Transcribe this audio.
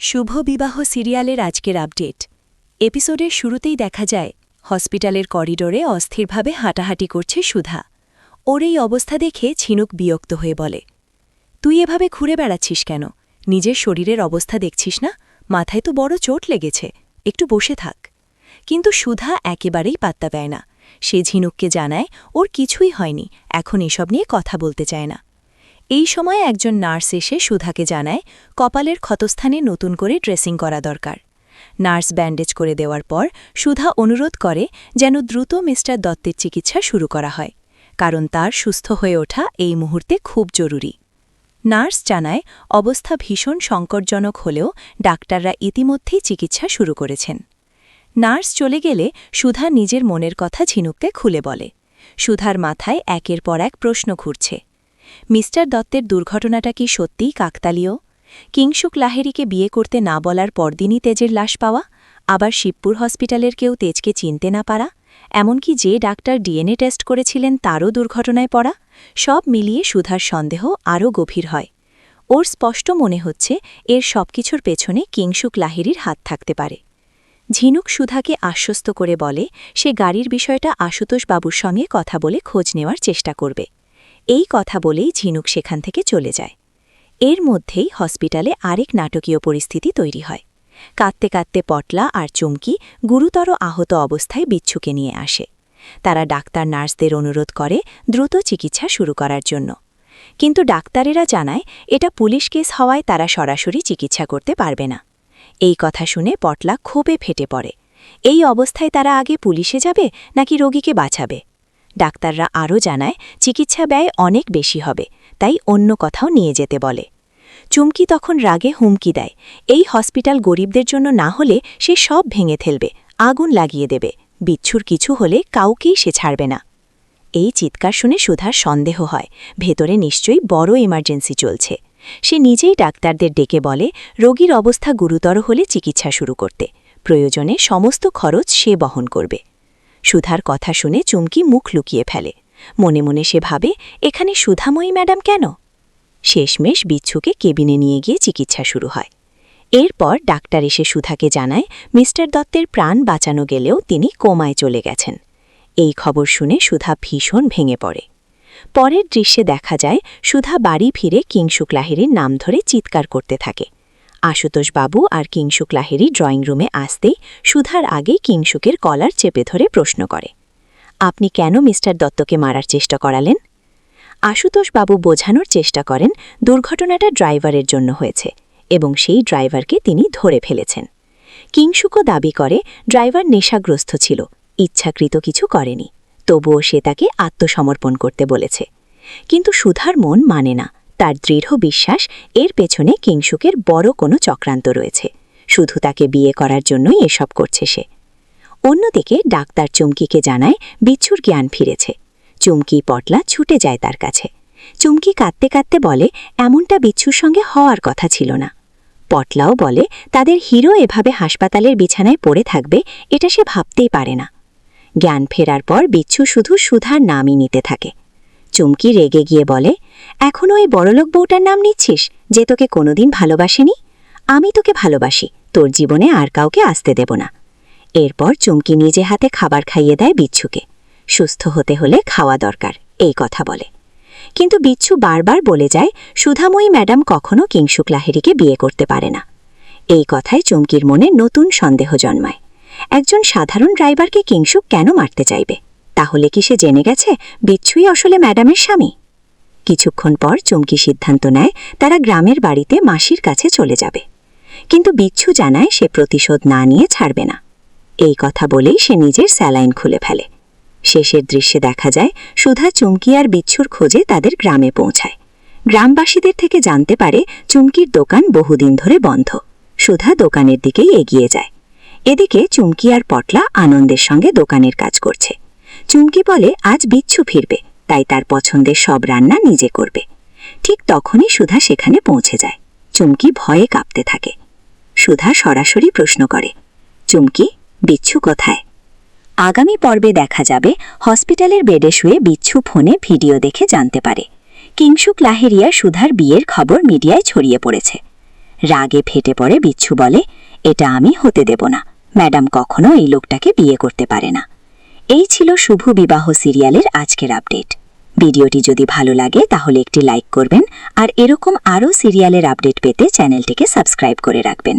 শুভ বিবাহ সিরিয়ালের আজকের আপডেট। এপিসোডের শুরুতেই দেখা যায়, হসপিটালের করিডোরে অস্থিরভাবে হাঁটাহাঁটি করছে সুধা। ওর এই অবস্থা দেখে ঝিনুক বিরক্ত হয়ে বলে, তুই এভাবে ঘুরে বেড়াচ্ছিস কেন? নিজের শরীরের অবস্থা দেখছিস না? মাথায় তো বড় চোট লেগেছে। একটু বসে থাক। কিন্তু সুধা একেবারেই পাত্তা দেয় না। সে ঝিনুককে জানায়, ওর কিছুই হয়নি। এখন এসব নিয়ে কথা বলতে চায় না। এই সময় একজন নার্স এসে সুধাকে জানায়, কপালের ক্ষতস্থানে নতুন করে ড্রেসিং করা দরকার। নার্স ব্যান্ডেজ করে দেওয়ার পর সুধা অনুরোধ করে যেন দ্রুত মিস্টার দত্তের চিকিৎসা শুরু করা হয়, কারণ তার সুস্থ হয়ে ওঠা এই মুহূর্তে খুব জরুরি। নার্স জানায়, অবস্থা ভীষণ সংকটজনক হলেও ডাক্তাররা ইতিমধ্যেই চিকিৎসা শুরু করেছেন। নার্স চলে গেলে সুধা নিজের মনের কথা ঝিনুককে খুলে বলে। সুধার মাথায় একের পর এক প্রশ্ন ঘুরছে। মিস্টার দত্তের দুর্ঘটনাটা কি সত্যিই কাকতালীয়? কিংসুক লাহেরিকে বিয়ে করতে না বলার পরদিনই তেজের লাশ পাওয়া? আবার শিবপুর হসপিটালের কেউ তেজকে চিনতে না পারা? এমনকি যে ডাক্তার ডিএনএ টেস্ট করেছিলেন তারও দুর্ঘটনায় পড়া? সব মিলিয়ে সুধার সন্দেহ আরও গভীর হয়। ওর স্পষ্ট মনে হচ্ছে এর সবকিছুর পেছনে কিংসুক লাহিরির হাত থাকতে পারে। ঝিনুক সুধাকে আশ্বস্ত করে বলে, সে গাড়ির বিষয়টা আশুতোষ বাবুর সঙ্গে কথা বলে খোঁজ নেওয়ার চেষ্টা করবে। এই কথা বলেই ঝিনুক সেখান থেকে চলে যায়। এর মধ্যেই হসপিটালে আরেক নাটকীয় পরিস্থিতি তৈরি হয়। কাঁদতে কাঁদতে পটলা আর চুমকি গুরুতর আহত অবস্থায় বিচ্ছুকে নিয়ে আসে। তারা ডাক্তার নার্সদের অনুরোধ করে দ্রুত চিকিৎসা শুরু করার জন্য। কিন্তু ডাক্তারেরা জানায়, এটা পুলিশ কেস হওয়ায় তারা সরাসরি চিকিৎসা করতে পারবে না। এই কথা শুনে পটলা ক্ষোভে ফেটে পড়ে। এই অবস্থায় তারা আগে পুলিশে যাবে নাকি রোগীকে বাঁচাবে? ডাক্তাররা আরও জানায়, চিকিৎসা ব্যয় অনেক বেশি হবে, তাই অন্য কথাও নিয়ে যেতে বলে। চুমকি তখন রাগে হুমকি দেয়, এই হসপিটাল গরিবদের জন্য না হলে সে সব ভেঙে ফেলবে, আগুন লাগিয়ে দেবে, বিচ্ছুর কিছু হলে কাউকেই সে ছাড়বে না। এই চিৎকার শুনে সুধার সন্দেহ হয়, ভেতরে নিশ্চয়ই বড় ইমার্জেন্সি চলছে। সে নিজেই ডাক্তারদের ডেকে বলে, রোগীর অবস্থা গুরুতর হলে চিকিৎসা শুরু করতে, প্রয়োজনে সমস্ত খরচ সে বহন করবে। সুধার কথা শুনে চুমকি মুখ লুকিয়ে ফেলে। মনে মনে সে ভাবে, এখানে সুধাময়ী ম্যাডাম কেন? শেষমেশ বিচ্ছুকে কেবিনে নিয়ে গিয়ে চিকিৎসা শুরু হয়। এরপর ডাক্তার এসে সুধাকে জানায়, মিস্টার দত্তের প্রাণ বাঁচানো গেলেও তিনি কোমায় চলে গেছেন। এই খবর শুনে সুধা ভীষণ ভেঙে পড়ে। পরের দৃশ্যে দেখা যায়, সুধা বাড়ি ফিরে কিংসুক লাহিরির নাম ধরে চিৎকার করতে থাকে। আশুতোষ বাবু আর কিংশুক লাহিরি ড্রয়িং রুমে আসতেই সুধার আগে কিংশুকের কলার চেপে ধরে প্রশ্ন করে, আপনি কেন মিস্টার দত্তকে মারার চেষ্টা করালেন? আশুতোষ বাবু বোঝানোর চেষ্টা করেন, দুর্ঘটনাটা ড্রাইভারের জন্য হয়েছে এবং সেই ড্রাইভারকে তিনি ধরে ফেলেছেন। কিংশুকও দাবি করে, ড্রাইভার নেশাগ্রস্ত ছিল, ইচ্ছাকৃত কিছু করেনি, তবুও সে তাকে আত্মসমর্পণ করতে বলেছে। কিন্তু সুধার মন মানে না তার দৃঢ় বিশ্বাস, এর পেছনে কিংসুকের বড় কোনো চক্রান্ত রয়েছে। শুধু তাকে বিয়ে করার জন্যই এসব করছে সে। অন্যদিকে ডাক্তার চুমকিকে জানায় বিচ্ছুর জ্ঞান ফিরেছে। চুমকি পটলা ছুটে যায় তার কাছে। চুমকি কাঁদতে কাঁদতে বলে, এমনটা বিচ্ছুর সঙ্গে হওয়ার কথা ছিল না। পটলাও বলে, তাদের হিরো এভাবে হাসপাতালের বিছানায় পড়ে থাকবে, এটা সে ভাবতেই পারে না। জ্ঞান ফেরার পর বিচ্ছু শুধু সুধার নামই নিতে থাকে। চুমকি রেগে গিয়ে বলে এখনও ওই বড়লোক বউটার নাম নিচ্ছিস যে তোকে কোনোদিন ভালোবাসেনি? আমি তোকে ভালোবাসি, তোর জীবনে আর কাউকে আসতে দেব না। এরপর চুমকি নিজে হাতে খাবার খাইয়ে দেয় বিচ্ছুকে। সুস্থ হতে হলে খাওয়া দরকার, এই কথা বলে। কিন্তু বিচ্ছু বারবার বলে যায়, সুধাময়ী ম্যাডাম কখনো কিংসুক লাহিরিকে বিয়ে করতে পারে না। এই কথায় চুমকির মনে নতুন সন্দেহ জন্মায়। একজন সাধারণ ড্রাইভারকে কিংসুক কেন মারতে চাইবে? তাহলে কি সে জেনে গেছে বিচ্ছুই আসলে ম্যাডামের স্বামী? কিছুক্ষণ পর চুমকি সিদ্ধান্ত নেয় তারা গ্রামের বাড়িতে মাসির কাছে চলে যাবে। কিন্তু বিচ্ছু জানায় সে প্রতিশোধ না নিয়ে ছাড়বে না। এই কথা বলেই সে নিজের স্যালাইন খুলে ফেলে। শেষের দৃশ্যে দেখা যায়, সুধা চুমকি আর বিচ্ছুর খোঁজে তাদের গ্রামে পৌঁছায়। গ্রামবাসীদের থেকে জানতে পারে চুমকির দোকান বহুদিন ধরে বন্ধ। সুধা দোকানের দিকেই এগিয়ে যায়। এদিকে চুমকি আর পটলা আনন্দের সঙ্গে দোকানের কাজ করছে। চুমকি বলে আজ বিচ্ছু ফিরবে, তাই তার পছন্দের সব রান্না নিজে করবে। ঠিক তখনই সুধা সেখানে পৌঁছে যায়। চুমকি ভয়ে কাঁপতে থাকে। সুধা সরাসরি প্রশ্ন করে, চুমকি, বিচ্ছু কোথায়? আগামী পর্বে দেখা যাবে, হসপিটালের বেডে শুয়ে বিচ্ছু ফোনে ভিডিও দেখে জানতে পারে। কিংসুক লাহেরিয়া সুধার বিয়ের খবর মিডিয়ায় ছড়িয়ে পড়েছে। রাগে ফেটে পড়ে বিচ্ছু বলে, এটা আমি হতে দেব না। ম্যাডাম কখনো এই লোকটাকে বিয়ে করতে পারে না। এই ছিল শুভ বিবাহ সিরিয়ালের আজকের আপডেট। ভিডিওটি যদি ভালো লাগে, তাহলে একটি লাইক করবেন, আর এরকম আরও সিরিয়ালের আপডেট পেতে চ্যানেলটিকে সাবস্ক্রাইব করে রাখবেন।